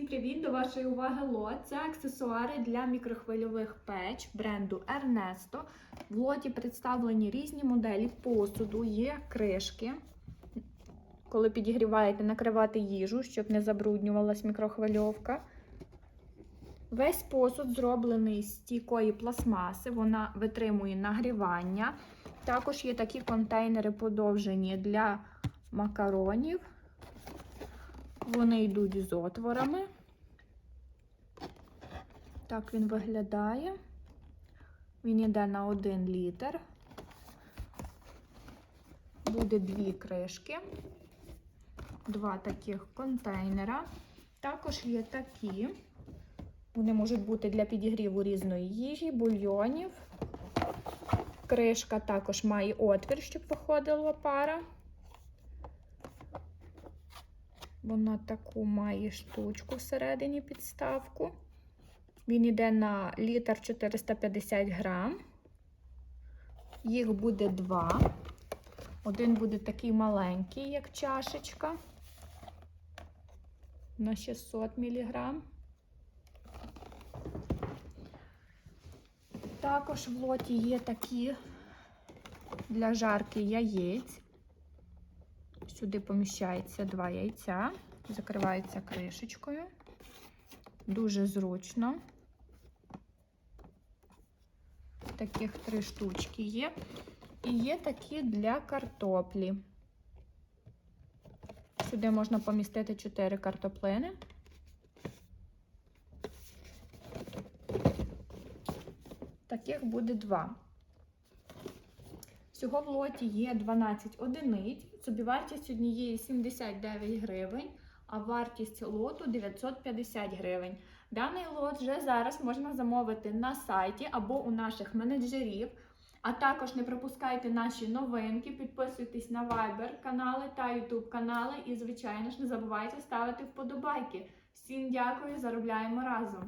Всім привіт! До вашої уваги лот. Це аксесуари для мікрохвильових печ бренду Ernesto. В лоті представлені різні моделі посуду, є кришки. Коли підігріваєте, накривати їжу, щоб не забруднювалась мікрохвильовка. Весь посуд зроблений з стійкої пластмаси, вона витримує нагрівання. Також є такі контейнери подовжені для макаронів. Вони йдуть з отворами. Так він виглядає. Він йде на 1 літр. Буде дві кришки, два таких контейнера. Також є такі. Вони можуть бути для підігріву різної їжі, бульйонів. Кришка також має отвір, щоб виходила пара. Вона таку має штучку всередині підставку. Він йде на літр 450 грам. Їх буде два. Один буде такий маленький, як чашечка, на 600 мг. Також в лоті є такі для жарки яєць. Сюди поміщається два яйця, закривається кришечкою. Дуже зручно. Таких три штучки є. І є такі для картоплі. Сюди можна помістити 4 картоплини. Таких буде два. Всього в лоті є 12 одиниць. Собівартість однієї 79 гривень, а вартість лоту 950 гривень. Даний лот вже зараз можна замовити на сайті або у наших менеджерів. А також не пропускайте наші новинки, підписуйтесь на Viber канали та YouTube канали. І, звичайно ж, не забувайте ставити вподобайки. Всім дякую, заробляємо разом!